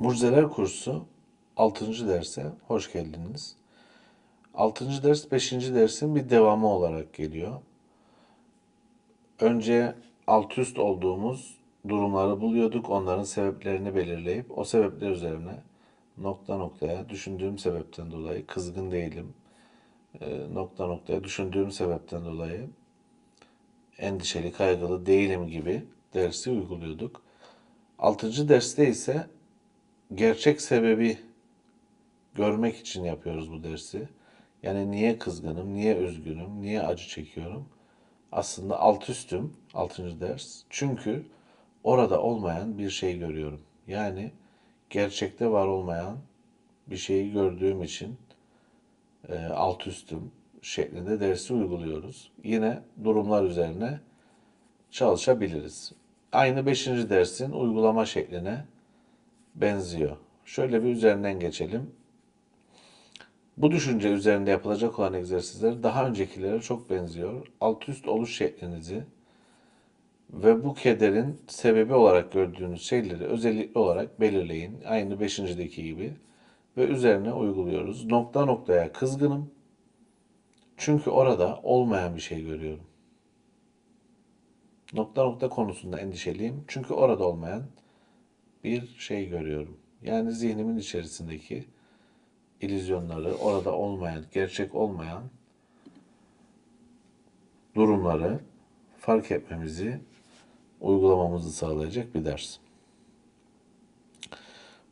Mucizeler kursu 6. derse hoş geldiniz. 6. ders 5. dersin bir devamı olarak geliyor. Önce alt üst olduğumuz durumları buluyorduk. Onların sebeplerini belirleyip o sebepler üzerine nokta noktaya düşündüğüm sebepten dolayı kızgın değilim. e, nokta noktaya düşündüğüm sebepten dolayı endişeli, kaygılı değilim gibi dersi uyguluyorduk. 6. derste ise gerçek sebebi görmek için yapıyoruz bu dersi. Yani niye kızgınım, niye üzgünüm, niye acı çekiyorum? Aslında alt üstüm 6. ders. Çünkü orada olmayan bir şey görüyorum. Yani gerçekte var olmayan bir şeyi gördüğüm için e, alt üstüm şeklinde dersi uyguluyoruz. Yine durumlar üzerine çalışabiliriz. Aynı 5. dersin uygulama şekline benziyor. Şöyle bir üzerinden geçelim. Bu düşünce üzerinde yapılacak olan egzersizler daha öncekilere çok benziyor. Alt üst oluş şeklinizi ve bu kederin sebebi olarak gördüğünüz şeyleri özellikle olarak belirleyin. Aynı 5.deki gibi ve üzerine uyguluyoruz. Nokta noktaya kızgınım. Çünkü orada olmayan bir şey görüyorum. Nokta nokta konusunda endişeliyim. Çünkü orada olmayan bir şey görüyorum. Yani zihnimin içerisindeki illüzyonları, orada olmayan, gerçek olmayan durumları fark etmemizi, uygulamamızı sağlayacak bir ders.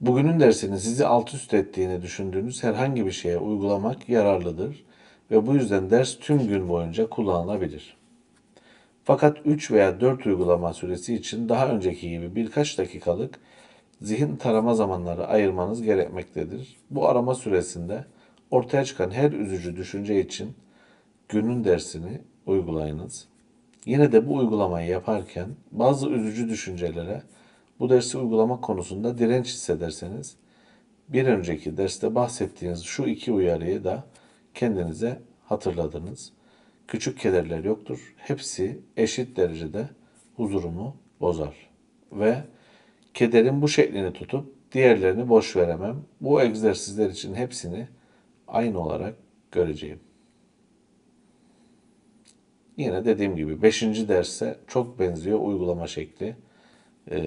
Bugünün dersini sizi alt üst ettiğini düşündüğünüz herhangi bir şeye uygulamak yararlıdır ve bu yüzden ders tüm gün boyunca kullanılabilir. Fakat 3 veya 4 uygulama süresi için daha önceki gibi birkaç dakikalık zihin tarama zamanları ayırmanız gerekmektedir. Bu arama süresinde ortaya çıkan her üzücü düşünce için günün dersini uygulayınız. Yine de bu uygulamayı yaparken bazı üzücü düşüncelere bu dersi uygulamak konusunda direnç hissederseniz bir önceki derste bahsettiğiniz şu iki uyarıyı da kendinize hatırladınız. Küçük kederler yoktur. Hepsi eşit derecede huzurumu bozar. Ve kederin bu şeklini tutup diğerlerini boş veremem. Bu egzersizler için hepsini aynı olarak göreceğim. Yine dediğim gibi 5. derse çok benziyor uygulama şekli. Ee,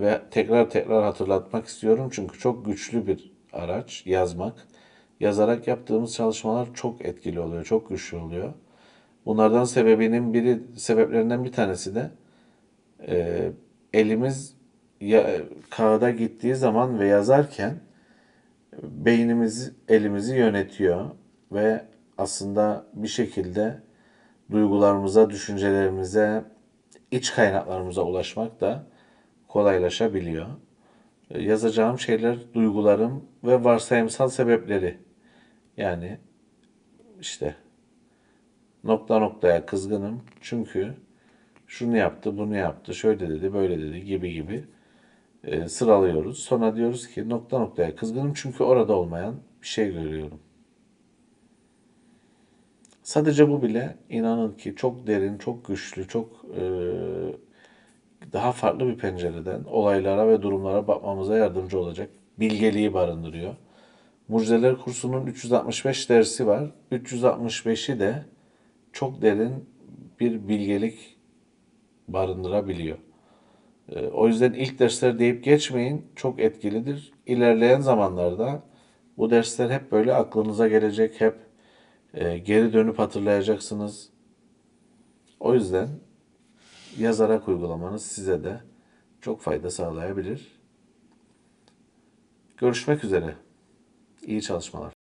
ve tekrar tekrar hatırlatmak istiyorum çünkü çok güçlü bir araç yazmak. Yazarak yaptığımız çalışmalar çok etkili oluyor, çok güçlü oluyor. Bunlardan sebebinin biri, sebeplerinden bir tanesi de e, elimiz ya, kağıda gittiği zaman ve yazarken beynimiz elimizi yönetiyor ve aslında bir şekilde duygularımıza, düşüncelerimize, iç kaynaklarımıza ulaşmak da kolaylaşabiliyor. E, Yazacağım şeyler duygularım ve varsayımsal sebepleri. Yani işte nokta noktaya kızgınım çünkü şunu yaptı, bunu yaptı, şöyle dedi, böyle dedi gibi gibi e, sıralıyoruz. Sonra diyoruz ki nokta noktaya kızgınım çünkü orada olmayan bir şey görüyorum. Sadece bu bile inanın ki çok derin, çok güçlü, çok e, daha farklı bir pencereden olaylara ve durumlara bakmamıza yardımcı olacak bilgeliği barındırıyor. Mucizeler kursunun 365 dersi var. 365'i de çok derin bir bilgelik barındırabiliyor. Ee, O yüzden ilk dersler deyip geçmeyin. Çok etkilidir. İlerleyen zamanlarda bu dersler hep böyle aklınıza gelecek. Hep e, geri dönüp hatırlayacaksınız. O yüzden yazarak uygulamanız size de çok fayda sağlayabilir. Görüşmek üzere. İyi çalışmalar.